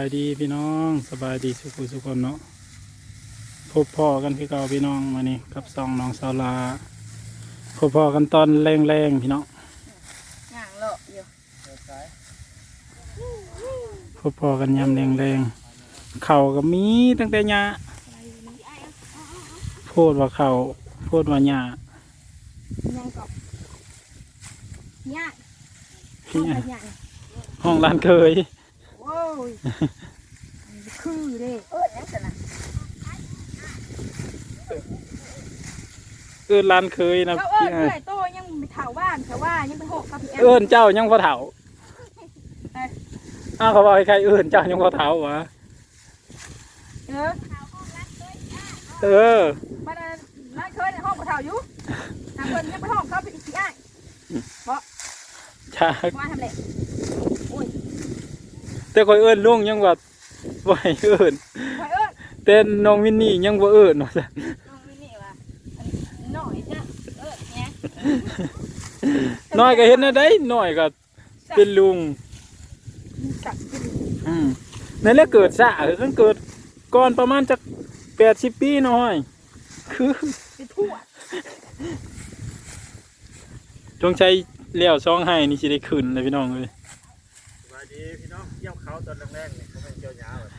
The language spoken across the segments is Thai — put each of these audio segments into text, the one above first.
บายดีพี่น้องสบายดีสุขุสุขคนเนาะพบพ่อกันพี่เก่าพี่น้องมานี่กับซองน้องสาวลาพบพ่อกันตอนแรงๆพี่น้องย่างเลาะอยู่พบพ่อกันยำแรงๆเข่าก็มีตั้งแต่หญ้าโพดว่าเข่าโพดว่าหญ้าย่างกอบย่างพี่เข้าไปย่างห้องร้านเคยโว้ ยคือเด้เออยังสนะเอิ้นร้านเคยนะเจ้าเอิพี่ญอ้าเพื่อยโตยังไปเถาบ้านแต่ว่ายังไปหกกับพี่แอมเอิ้นเจ้ายังพอเถาอ้าวเขาบอกให้ใครเอิ้นเจ้ายังพอเถาวะเออเออมันนั่นเคยในห้องกระเถาอยู่ทางคนยังไปห้องเขาไปอีกทีอ้ายจากว่าทำไรโอ้ย แต่คอยเอิ้นลุงยังว่าบ่ให้เอิ้นคอยเอิญแต่น้องมินนี่ยังบ่เอิ้นว่าซั่นน้องมินี่ว่าหน่อยจ้ะเออเนี่ยน้อยก็เห็นนะได้น้อยก็เป็นลุงสักกินอืมนั่นแหละเกิดซะคือกันเกิดก่อนประมาณจัก80ปีน้อยคือเป็นทั่วจงใจเลี้ยวซองให้นี่สิได้ขึ้นเลยพี่น้องเอ้ยสวัสดีพี่ ตอนแรกๆนี่เขาเป็นเกี่ยวหยาแบบ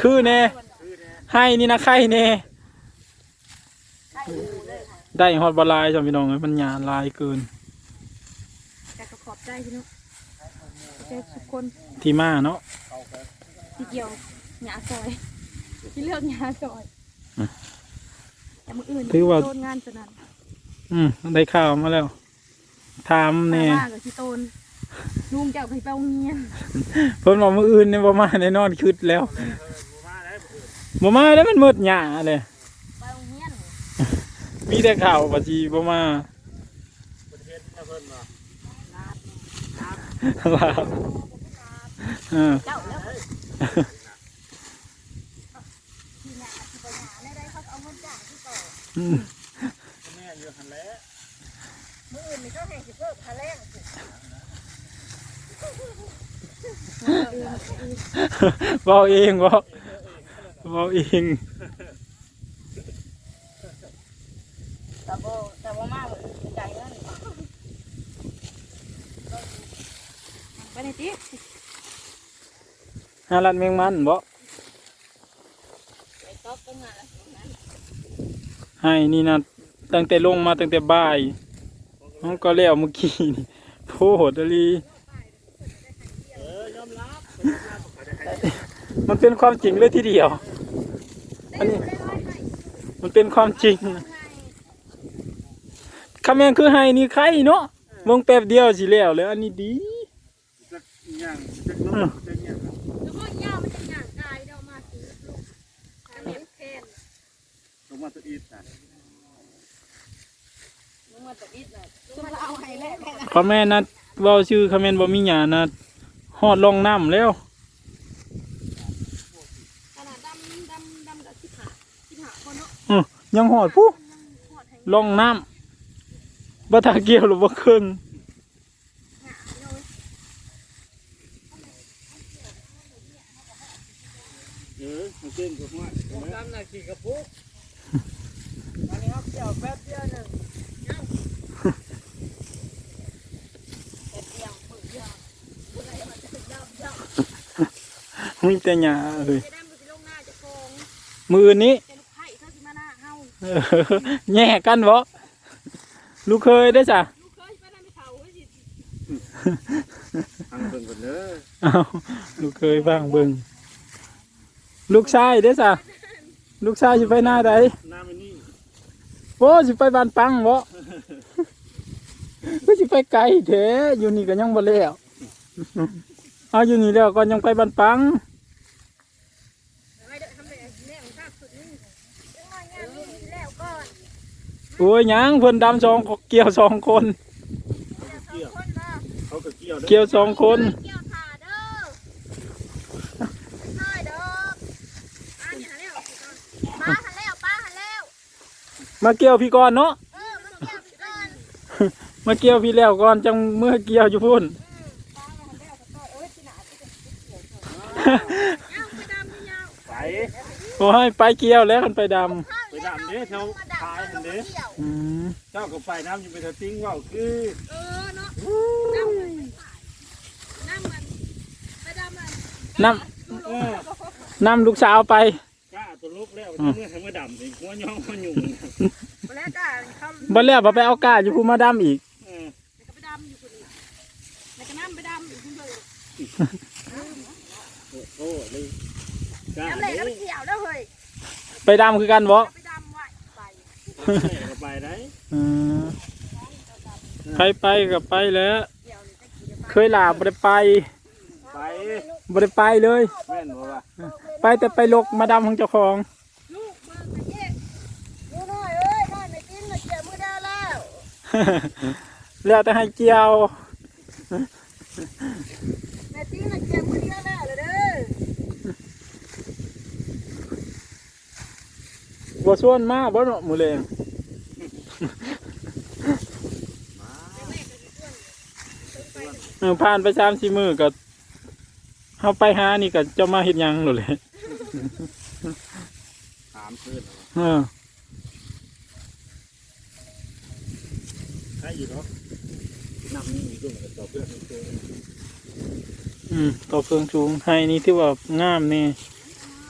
คือแน่คือเน่ให้นี่นะไข่แน่ใช่ดูเลยค่ะได้ฮอดบลายจ้ะพี่น้องเอ้ยมันหยาลายเกิน แต่ก็ขอบใจพี่น้องใจทุกคนที่มาเนาะเขาก็ที่เกี่ยวหยาซอย ที่เลือกหยาซอยแต่มืออื่นโดนงานสนั่นอืมได้ข่าวมาแล้วถามแน่แน่กับที่โตน ลุงเจ้าไปเป้าเงียนเพิ่นว่ามื้ออื่นเนี่ยบ่มาแน่นอนคิดแล้วเลยเออหมู่บ้านได้บ่เออบ่มาแล้วมันมืดหยาเลยเป้าเงียนมีแต่ข่าวว่าสิบ่มาประเทศที่เพิ่นมาลาบเออเจ้าแล้วที่หยาที่ไปหยาได้ได้เขาเอาเงินจ้างที่ต่ออืมแม่อยู่หันแหล้วมืออื่นนี่ก็ให้สิเพิ่มค่าแรงสิ เว้าเองบ่เว้าเองแต่บ่แต่บ่มากใจเงินไปในที่หาลัดแมงมันบ่ไปต๊อกเป็นงานแล้วให้นี่นะตั้งแต่ลงมาตั้งแต่บ่ายมันก็แล้วเมื่อกี้นี่โพดอหลี เออยอมรับยอมรับบ่ได้ให้ มันเป็นความจริงเลยทีเดียว อันนี้ มันเป็นความจริงคำแมนคือให้นี่ใครเนาะเบิ่งแป๊บเดียวสิแล้วเลยอันนี้ดีจักย่างจักนกจักหยังครับแล้วก็ย่ามันจะย่างกายเดามาสิลูกอันนี้แทนลงมาตัวอีสน่ะมึงมาตะอิดน่ะจะมาเอาให้แล้วแค่นั้นคำแม่นนะเว้าชื่อคำแม่นบ่มีหยานะฮอดลงน้ำแล้ว ขนาดดำดำดำกับที่หาที่หาคนเนาะ อื้อยังฮอดผู้หอดให้ลงน้ำบ่ทาเกี่ยวหรือบ่ครึ่งหาเลยเออมันเต้นกับหัวผมตามหน้าขี่กระปุกอันนี้ครับเกี่ยวแป๊บเดียวหนึงแต่เดียวมือเดียวอะไรมันจะดำดำมีแต่หยาเลยจะดำมันจะลงหน้าจะโกงมือนี้ แย่กันบ่ลูกเคยได้อจ้ะลูกเคยไปนั่นไปเผาไว้สิทางเบิ่งก่อนเด้ออ้าวลูกเคยบ้างเบิ่งลูกชายได้อจ้ะลูกชายสิไปหน้าใดหน้ามันนี่โอ้สิไปบ้านปังบ่ก็สิไปไกลแท้อยู่นี่ก็ยังบ่แล้วเอาอยู่นี่แล้วก็ยังไปบ้านปัง ไปเด้อทำเลยแน่ของข้าสุดนี่จังหวะงานนี้แล้วก่อน โอ้ยยังเพิ่นดำสองเกี่ยวสองคน เกี่ยวคนละเขาก็เกี่ยวเด้อเกี่ยวสองคนเกี่ยวขาเด้อน้อยเด้อป้านี่หันแล้วป้าหันแล้วป้าหันแล้วมาเกี่ยวพี่ก่อนเนาะเออมันเกี่ยวก่อนมาเกี่ยวพี่แล้วก่อนจังเมื่อเกี่ยวอยู่พุ่นป้าหันแล้วก็เอ้ยที่หนาที่จะเกี่ยวก่อนโอ้ยไปเกี่ยวแล้วกันไปดไป ดำเด้อเขาขายมันเด้อำอืมเจ้าก็ไปน้ำอยู่ไปสติ้งว่าวคือ เออเนาะน้ำมันน้ำมันไปดำมันน้เออำน้ำลูกสาวไป กล้าตัวลูกแล้วเมื่อทำเมื่อดำนี่หัวย่องหัวหยุ่งไปแล้วจ้าเขาบ่แล้วบ่ไปเอากาอยู่ภูมาดำอีก เออแล้วก็ไปดำอยู่คนนี้แล้วก็น้ำไปดำอยู่คนเดียวโอ้เลยกล้าน้ำเหลวก็ไปเกี่ยวแล้วเฮ้ยไปดำคือกันบ่ไปดำไว้ไปก็ ไปได้อืมใครไปก็ไปแล้วเกี่ยวนี่จะกี่จะไปเคยลาบ่ได้ไปไปบ่ได้ไปเลย แม่นบ่ว่าไปแต่ไปลกมาดำของเจ้าของ ลูกเบิ่งกันเจ๊ลูกน้อยเอ้ยน้อยไม่กินเลยเกี่ยวมือได้แล้วแล้วแต่ให้เกี่ยวแม่ตีนเลยเกี่ยวมือได้แล้วเลยเด้อบ่ส่วนมาบ่เนาะมื้อแลงเออ ผ่านไป3-4มื้อก็เฮาไปหานี่ก็จะมาเฮ็ดหยังโลดแหละถามเพื่อนเออใช่อยู่เนาะนำนี่มีด้วยกับต่อเพื่อนตัวอืมต่อเฟืองสูงให้นี่ที่ว่างามนี่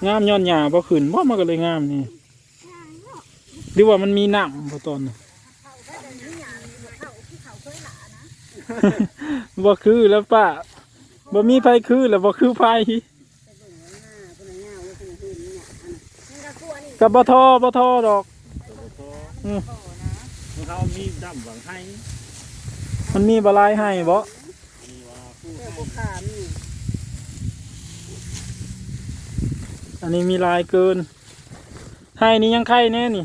งามย้อนหญ้าบ่ขึ้นบ่มันก็เลยงามนี่หรือว่ามันมีน้ำบ่ตอนน่ะ บ่คือแล้วป้าบ่มีไผคือแล้วบ่คือไผกับบ่ทอบ่ทอดอกอืมเขามีดำหวังให้มันมีบหลายให้บ่มีว่าผู้อันนี้มีหลายเกิน ให้นี่ยังไข่แน่นี่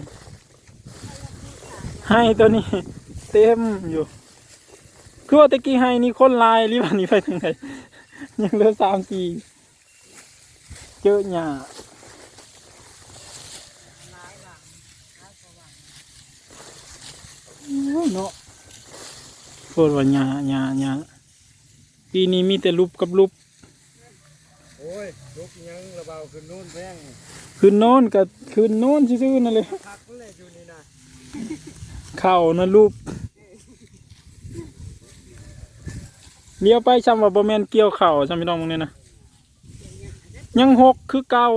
ให้ตัวนี้ เต็มอยู่ คือว่าตะกี้ให้นี่คนหลายหรือว่านี่ไปทางไหนยังเหลือสามสี่เจอหญ้าโอ้ยเนาะโคตรว่าหญ้าหญ้าหญ้าปีนี้มีแต่รูปกับรูปโอ้ยลุกยังระเบาขึ้นนู่นแพงคืนโน้นกับคืนโน้นซื่อๆนั่นเลยพักเลยอยู่นี่นะเข่านะรูป เลี้ยวไปชำว่าบแมนเกี่ยวเข่าชำพี่น้องมึงเนี่ยนะยังหกคือเก่า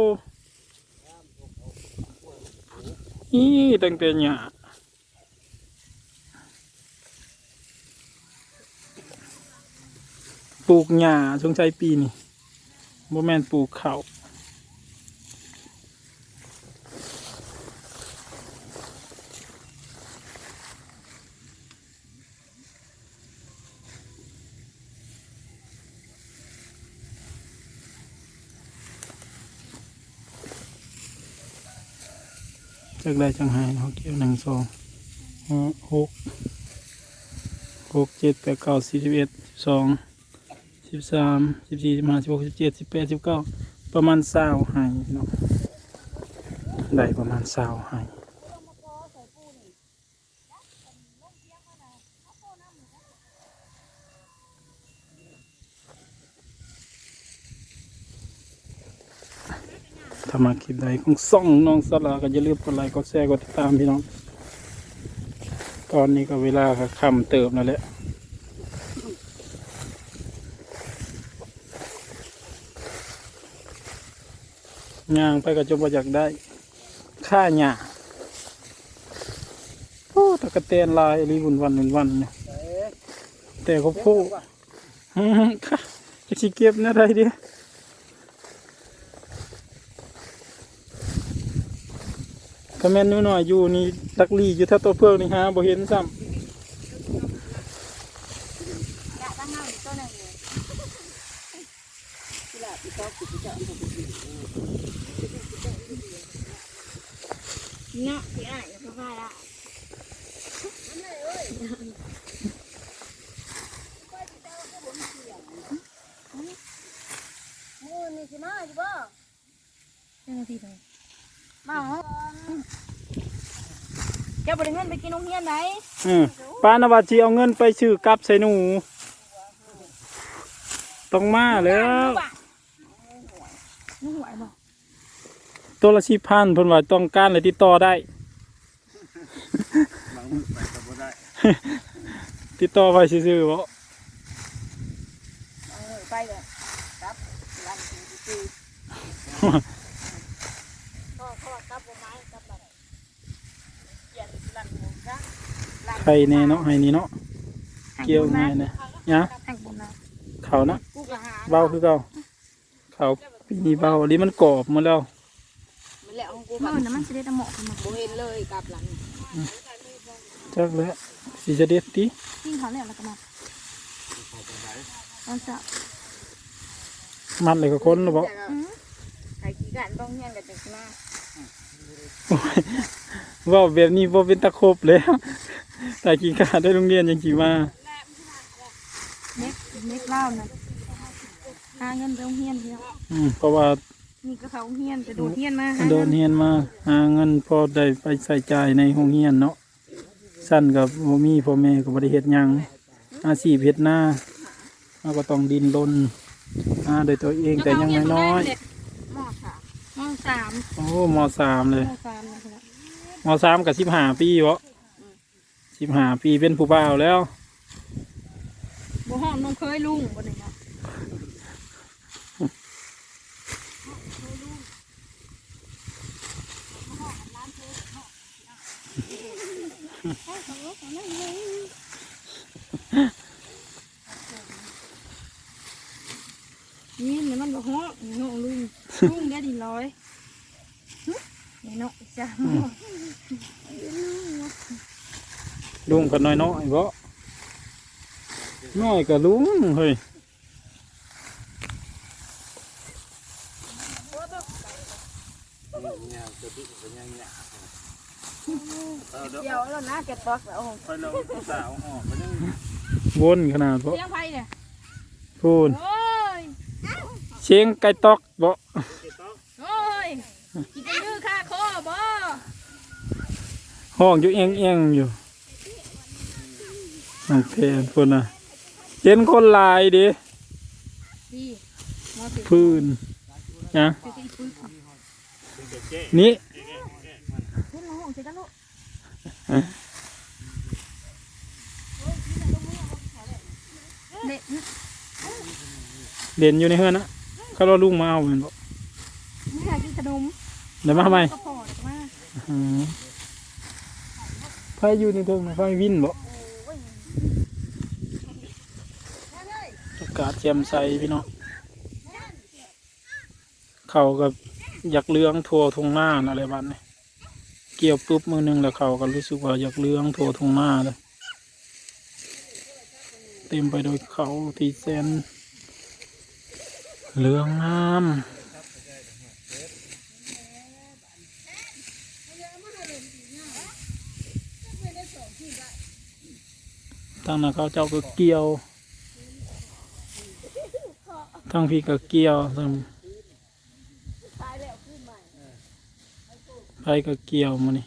อีตั้งแต่หยาปลูกหญ้าสงสัยปีนี่บแมนปลูกเขาว จากได้จังหายเขาเกี่ยวหนึ่งสองหกหกเจ็ดแปดเก้าสี่สิบเอ็ดสิบสองสิบสามสิบสี่สิบห้าสิบหกสิบเจ็ดสิบแปดสิบเก้าประมาณสาวหายเนาะได้ประมาณสาวห ถ้ามาคลิปใดของซ่องน้องสลาก็อย่าลืมกดไลค์กดแชร์กดติดตามพี่น้อง ตอนนี้ก็เวลาก็ค่ำเติบนั่นแหละย่างไปก็จะบ่อยากได้ ค่าหญ้าโอ้ตะกะเตนลายรีบุนวันเป็นวันเนี่ยแต่เขาพูดค่ะจะสิเก็บนะได้เดีย ถ้าแม่นนิดหน่อยอยู่นี่ลักลี่อยู่ถ้าตัวเพื่อนนี่ฮะบ่เห็นซ้ำยากตั้งเงาอีกตัวหนึ่งเลยเนาะพี่อ้ายอย่าพลาดละมือนี่สิมาอยู่บ่เจ้าหน้าที่ไปมาเหรอเจ้าบริเงิน ไปกินโรงเรียนไหนำอืมป้านวัดชีเอาเงินไปซื้อกับใส่หนูต้องมาแล้วนึกหวยบ่ตัวละสิบพันเพิ่นว่าต้องการเลยติดต่อได้บางมื้อไปก็บ่ได้ติดต่อไปซื่อๆบ่เออไปเลยครับร้านคือคือก็เขาว่ากับบ่ไม้กับอะไรเปลี่ยนร้านหมูซะ ร้านใครแน่เนาะให้นี่เนาะเกี่ยวง่ายนะยะแห่งบุญนะเขานะกูก็หาเบาคือเก่าเขาปีนี้เบาอันนี้มันกรอบหมาแล้วมันแหละของกูมันน่ะมันสิได้ตะหมอกมาบ่เห็นเลยกับหลังจักแล้วสิจะเด็ดติกินเขาแล้วแล้วก็มาตอนเช้ามัดเลยก็คนแล้วบ่อือใครขี้กันต้องเฮียนกันจังมาเว่าแบบนี้บ่เป็นตะครบแล้ว แต่กินข้าวได้โรงเรียนยังสิมาเน็กเน็กเล่านั่นหาเงินไปโรงเรียนพี่น้องอืมเพราะว่านี่ก็เขาโรงเรียนจะโดดเรียนมาหาโดนเฮียนมาหาเงินพอได้ไปใส่จ่ายในโรงเรียนเนาะสั้นกับบ่มีพ่อแม่ก็บ่ได้เฮ็ดหยังอาชีพเฮ็ดนาเราก็ต้องดินรนหาด้วยตัวเองแต่ยังน้อยมอสามมอสามๆโอ้มสามเลยมอสามนะพี่น้องมสามกับสิบห้าปีวะ สิบห้าปีเป็นผู้บ่าวแล้วบ่ห้องน้องเคยลุงบ่ได้เนาะนี่มันมันบ่ฮ้องนี่น้องลุงลุงได้ดีร้อยนี่เนาะจ้า ลุงก็น้อยน้อยๆบ่น้อยกับลุงเฮ้ยเนี่ยจะติเป็นยังไงเอาเด้อเดี๋ยวแล้วนะแกตอกแล้วไปเราผู้สาวหอก็ยังวนขนาดบ่เสียงไผเนี่ยพูนโอ้ยเชียงไก่ตอกบ่เก็บต้องโอ้ยกินจะยื้อค่าคอบ่ห้องอยู่เอียงเอียงๆอยู่ น้องเพนพูนน่ะเห็นคนหลายเดิพี่มาสิพื้นนะสิสิคุยกับเป็นเด็กเจ๊นี่เพิ่นมาห้องสิกันลูกเด็กเด่นอยู่ในเฮือนนะเขาเราลุงมาเอาเหมือนบ่ไม่อยากกินขนมเดี๋ยวมาทำไมก็พอแล้วก็มาอืมไฟอยู่ในเทิงนะไฟวินบ่อากาศแจ่มใสพี่น้องเขากับอยากเลื้องทั่วทงหน้านะอะไรบ้านนี่เกี่ยวปุ๊บมือหนึงแล้วเขาก็รู้สึกว่าอยากเลื้องทั่วทงหน้าเลยเต็มไปโดยเขาที่แสนเลืองงามทางนั้นเขาเจ้าก็เกี่ยว ทางพี่ก็เกี่ยวทางไปก็เกี่ยวมานี่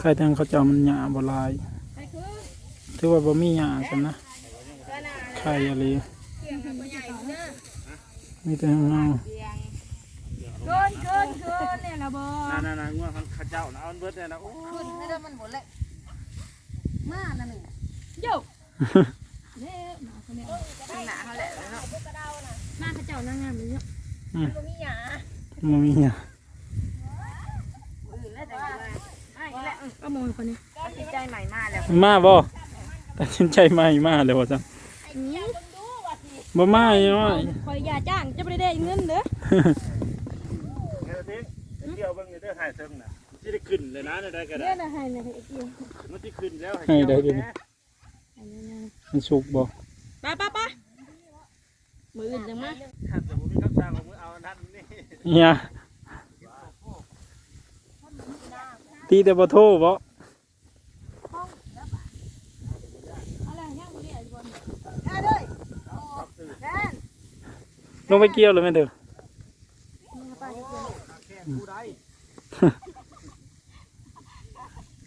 ใครทางเขาเจ้ามันหยาบ่หลายไปคือถือว่าบ่มีหยาฉันนะก็น่าใครอะไรเสียงกับใหญ่เด้อมีแต่ข้างนอกเสียงเกินเกินเกินเนี่ยละบ่นั่นๆๆงัวข้าเจ้านะเอาเบิดเลยนะโอ้ขึ้นไม่ได้มันหมดเลยมานั่นหนึ่งโยก เนี่ยมาคนนี้หนาเขาแหละเนาะมาเขาเจ้านั่งงามเลยเนาะอืมมันมีหยาบ่มีหยาอื่นแล้วแต่ว่าไม่แหละก็มองคนนี้ตัดสินใจใหม่มาแล้วมาบ่ตัดสินใจใหม่มาเลยว่าจังบ่มาอยู่น้อยคอยยาจ้างจะไม่ได้เงินเด้อเดี๋ยวทิ้งเดี๋ยวเบิ่งเด้อหายเทิงน่ะสิได้ขึ้นเลยนะได้ก็เดี๋ได้ยวนะให้นะให้เกี่ยวมันสิขึ้นแล้วให้ได้ดิให้นะ มันสุกบ่ป้าป้าป้ามืออื่นจังมาถ้าสมมุติมีคำสั่งของมึงเอาอันนั้นนี่เฮียตีแต่บ่โทรบ่อะไรย่างบ่ได้บ่ได้เลยแม่นลงไปเกี่ยวเลยแม่นเด้อป้าจะเกี่ยว ผู้ใด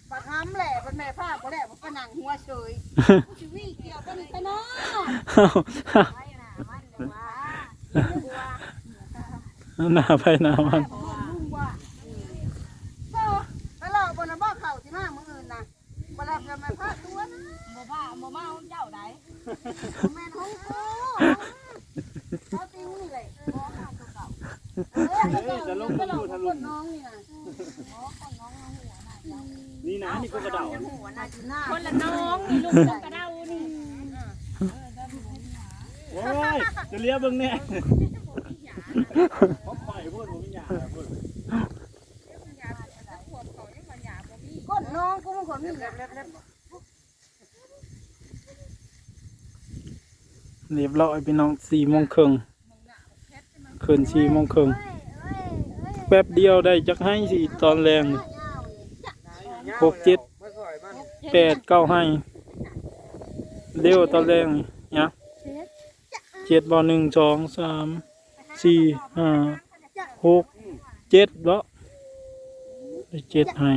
ปลาทำแหละเป็นแม่ ผ้าก็แหละมันก็นั่งหัวเฉยชีวิตเกี่ยวกันไปเนาะเอ้าไม่นะมันจะว่าหน้าไปหน้ามันลุงว่าเออไปหลอกบนน่ะบ่เข่าสิมามื้ออื่นน่ะบ่รับจะมาพาตัวนะบ่บ้าบ่เมาเจ้าใดแม่นของกูเขาติ้งนี่เลยบ่เข่าตัวเก่าเออจะลงไปทุนหลอกทะคลุนน้องนี่น่ะ นะนี่ก็กระเดาคนละน้องนี่ลูกของกระเดานี่โอ้ยจะเลี้ยบิ่งเนี่ยเขาปล่พูดผมไม่อยากพูดคนน้องกูมันคนมีเล็บเรียบร้อยพี่น้องสี่โมงครึ่งคืนสี่โมงครึ่งแป๊บเดียวได้จักให้สิตอนแรง หกเจ็ดแปดเก้าให้เร็วตอนแรงนี่เนี่ยเจ็ดบอหนึ่งสองสามสี่ห้าหกเจ็ดแล้วได้เจ็ดให้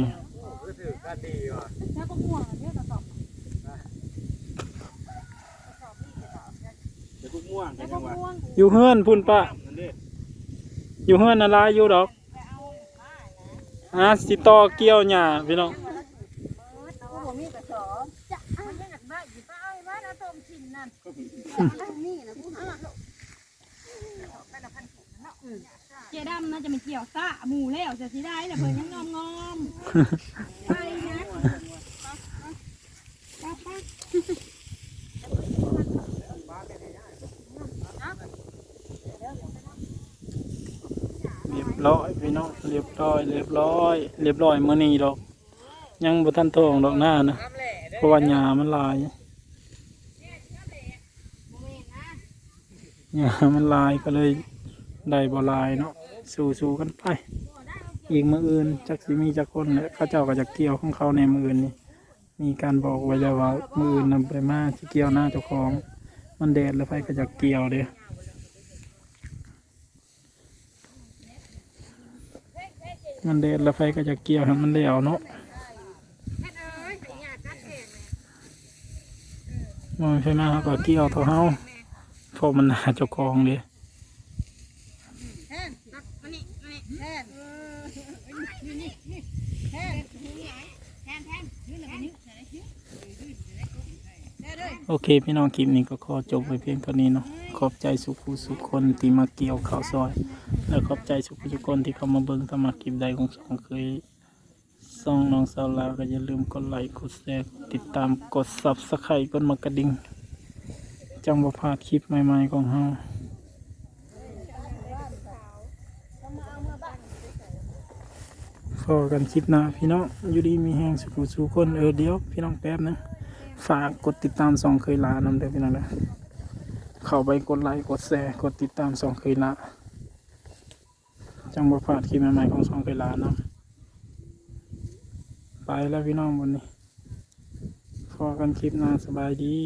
อยู่เฮือนพุ่นปะอยู่เฮือนอะไรอยู่ดอก อะสิต่อเกี่ยวหญ้าพี่น้องกูบ่มีกระสอบมันยังอยากได้อยู่ป้าไอ้บ้านอาต้มชิ้นนั่นนี่นะกูหาเจดำน่าจะเป็นเกี่ยวซ่าหมูแล้วจะสิได้แต่เพิ่นยังงอมงอมไปนะป้าป้า เรียบร้อยพี่น้องเรียบร้อย เรียบร้อย เรียบร้อยมื้อนี้ดอก ยังบ่ทันทองดอกหน้านะเพราะว่าหญ้ามันลายหญ้ามันลายก็เลยได้บ่ลายเนาะสู้ๆกันไปอีกมืออื่นจักสิมีจักคนและเขาเจ้าก็จะเกี่ยวของเขาในมืออื่นนี่มีการบอกไว้แล้วว่ามืออื่นนำไปมาสิเกี่ยวหน้าเจ้าของ มันแดดแล้วไฟก็จะเกี่ยวเด้ มันเด็ดแล้วไฟก็จะเกี่ยวให้มันแล้วเนาะมันไฟมาเขาก็เกี่ยวเท่าเฮาพราะมันหาเจ้าของเลยโอเค พี่น้องคลิปนี้ก็ขอจบไปเพียงเท่านี้เนาะ ขอบใจสุขุสุขคนที่มาเกี่ยวข้าวซอย และขอบใจสุขุสุขคนที่เข้ามาเบิ่งสมัครคลิปใดของสองเคยส่องน้องสาวลาวก็อย่าลืมกดไลค์กดแชร์กดติดตามกดซับสไครต์กดมากระดิ่งจังบ่พลาดคลิปใหม่ๆของเฮาพอกันคลิปหน้าพี่น้องอยู่ดีมีแห้งสุขุสุขคนเออเดี๋ยวพี่น้องแป๊บนะฝากกดติดตามสองเคยลานำเด้อพี่น้องนะ เข้าไปกดไลค์กดแชร์กดติดตามสองเคยละจังบ่พลาดคลิปใหม่ๆของสองเคยละเนาะไปแล้วพี่น้องวันนี้พอกันคลิปหน้าสบายดี